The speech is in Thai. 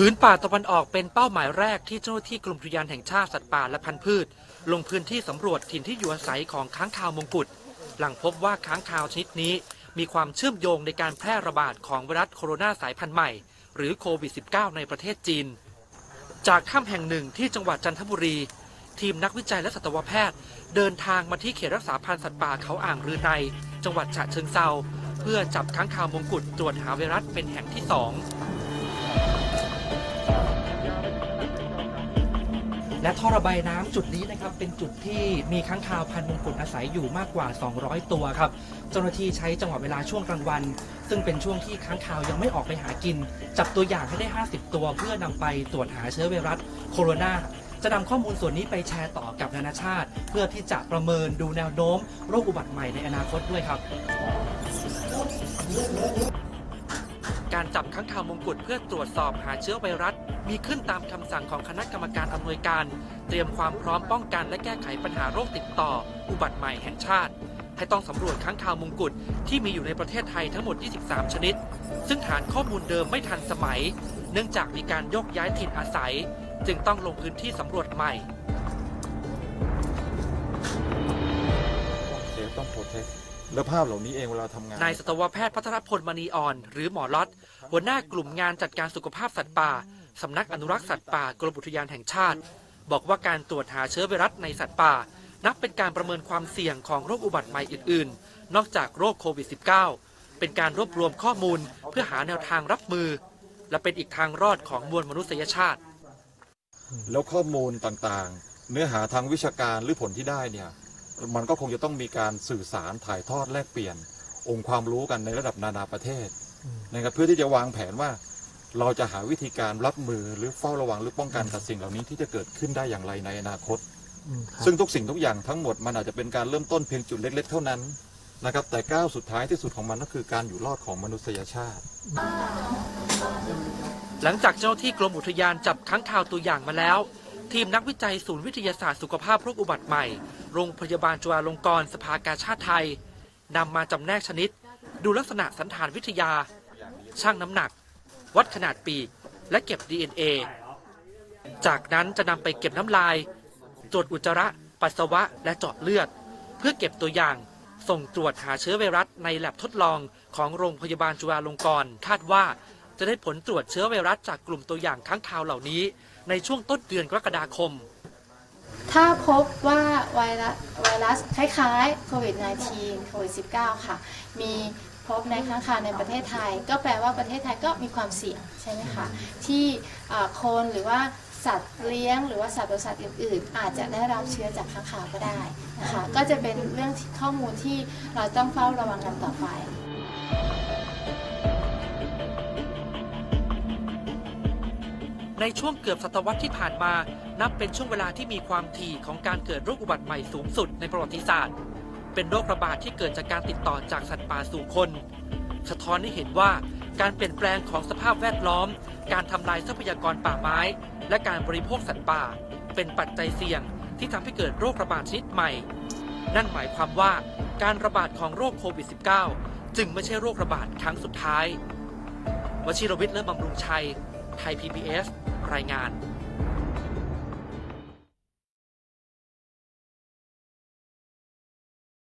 พื้นป่าตะวันออกเป็นเป้าหมายแรกที่เจ้าหน้าที่กรมอุทยานแห่งชาติสัตว์ป่าและพันธุ์พืช ลงพื้นที่สำรวจถิ่นที่อยู่อาศัยของค้างคาวมงกุฎหลังพบว่าค้างคาวชนิดนี้ มีความเชื่อมโยงในการแพร่ระบาดของไวรัสโคโรนาสายพันธุ์ใหม่ หรือโควิด -19 ในประเทศจีน จากถ้ำแห่งหนึ่งที่จังหวัดจันทบุรี ทีมนักวิจัยและสัตวแพทย์ เดินทางมาที่เขตรักษาพันธุ์สัตว์ป่าเขาอ่างรือใน จังหวัดฉะเชิงเซาเพื่อจับค้างคาวมงกุฎตรวจหาไวรัสเป็นแห่งที่สอง และท่อระบายน้ำจุดนี้นะครับเป็นจุดที่มีค้างคาวพันธุ์มงกุฎอาศัยอยู่มากกว่า 200 ตัวครับ เจ้าหน้าที่ใช้จังหวะเวลาช่วงกลางวัน ซึ่งเป็นช่วงที่ค้างคาวยังไม่ออกไปหากิน จับตัวอย่างให้ได้ 50 ตัวเพื่อนำไปตรวจหาเชื้อไวรัสโคโรนาจะนำข้อมูลส่วนนี้ไปแชร์ต่อกับนานาชาติ เพื่อที่จะประเมินดูแนวโน้มโรคอุบัติใหม่ในอนาคตด้วยครับ การจับค้างคาวมงกุฎเพื่อตรวจสอบหาเชื้อไวรัส มีขึ้นตามคำสั่งของคณะกรรมการอำนวยการ เตรียมความพร้อมป้องกันและแก้ไขปัญหาโรคติดต่อ อุบัติใหม่แห่งชาติ ให้ต้องสำรวจค้างคาวมงกุฎที่มีอยู่ในประเทศไทยทั้งหมด 23 ชนิด ซึ่งฐานข้อมูลเดิมไม่ทันสมัย เนื่องจากมีการโยกย้ายถิ่นอาศัย จึงต้องลงพื้นที่สำรวจใหม่เซฟต้องโปรเทค แล้วภาพเหล่านี้เองเวลาทำงานนายสัตวแพทย์พัทรพลมณีอ่อน หรือหมอล็อตหัวหน้ากลุ่มงานจัดการสุขภาพสัตว์ป่าสำนักอนุรักษ์สัตว์ป่ากรมอุทยานแห่งชาติ บอกว่าการตรวจหาเชื้อไวรัสในสัตว์ป่า นับเป็นการประเมินความเสี่ยงของโรคอุบัติใหม่อื่น ๆ นอกจากโรคโควิด -19 เป็นการรวบรวมข้อมูลเพื่อหาแนวทางรับมือ และเป็นอีกทางรอดของมวลมนุษยชาติ แล้วข้อมูลต่างๆ เนื้อหาทางวิชาการหรือผลที่ได้เนี่ย มันก็คงจะต้องมีการสื่อสารถ่ายทอดแลกเปลี่ยน องค์ความรู้กันในระดับนานาประเทศนะครับเพื่อที่จะวางแผนว่าเราจะหาวิธีการรับมือหรือเฝ้าระวังหรือป้องกันกับสิ่งเหล่านี้ที่จะเกิดขึ้นได้อย่างไรในอนาคต ซึ่งทุกสิ่งทุกอย่างทั้งหมดมันอาจจะเป็นการเริ่มต้นเพียงจุดเล็ก ๆ เท่านั้นนะครับแต่ก้าวสุดท้ายที่สุดของมันก็คือการอยู่รอดของมนุษยชาติ หลังจากเจ้าหน้าที่กรมอุทยานจับค้างคาวตัวอย่างมาแล้ว ทีมนักวิจัยศูนย์วิทยาศาสตร์สุขภาพโรคอุบัติใหม่ โรงพยาบาลจุฬาลงกรณ์สภากาชาติไทยนำมาจำแนกชนิด ดูลักษณะสันฐานวิทยา ชั่งน้ำหนัก วัดขนาดปีก และเก็บ DNA จากนั้นจะนำไปเก็บน้ำลาย ตรวจอุจจาระ ปัสสาวะ และเจาะเลือด เพื่อเก็บตัวอย่าง ส่งตรวจหาเชื้อไวรัสในแลบทดลองของโรงพยาบาลจุฬาลงกรณ์คาดว่าจะได้ผลตรวจเชื้อไวรัสจากกลุ่มตัวอย่างค้างคาวเหล่านี้ ในช่วงต้นเดือนกรกฎาคม ถ้าพบว่าไวรัสไวรัสคล้ายๆโควิด -19 โควิด -19 ค่ะ มีพบในค้างคาวในประเทศไทย ก็แปลว่าประเทศไทยก็มีความเสี่ยงใช่ไหมคะที่คนหรือว่าสัตว์เลี้ยงหรือว่าสัตว์ตัวสัตว์อื่น ๆ อาจจะได้รับเชื้อจากค้างคาวก็ได้นะคะก็จะเป็นเรื่องข้อมูลที่เราต้องเฝ้าระวังกันต่อไป ในช่วงเกือบศตวรรษที่ผ่านมา นับเป็นช่วงเวลาที่มีความถี่ของการเกิดโรคอุบัติใหม่สูงสุดในประวัติศาสตร์ เป็นโรคระบาดที่เกิดจากการติดต่อจากสัตว์ป่าสู่คน สะท้อนให้เห็นว่าการเปลี่ยนแปลงของสภาพแวดล้อม การทำลายทรัพยากรป่าไม้ และการบริโภคสัตว์ป่า เป็นปัจจัยเสี่ยงที่ทำให้เกิดโรคระบาดชนิดใหม่ นั่นหมายความว่าการระบาดของโรคโควิด -19 จึงไม่ใช่โรคระบาดครั้งสุดท้ายวชิรวิทย์เลิศบำรุงชัย ไทย PBS รายงาน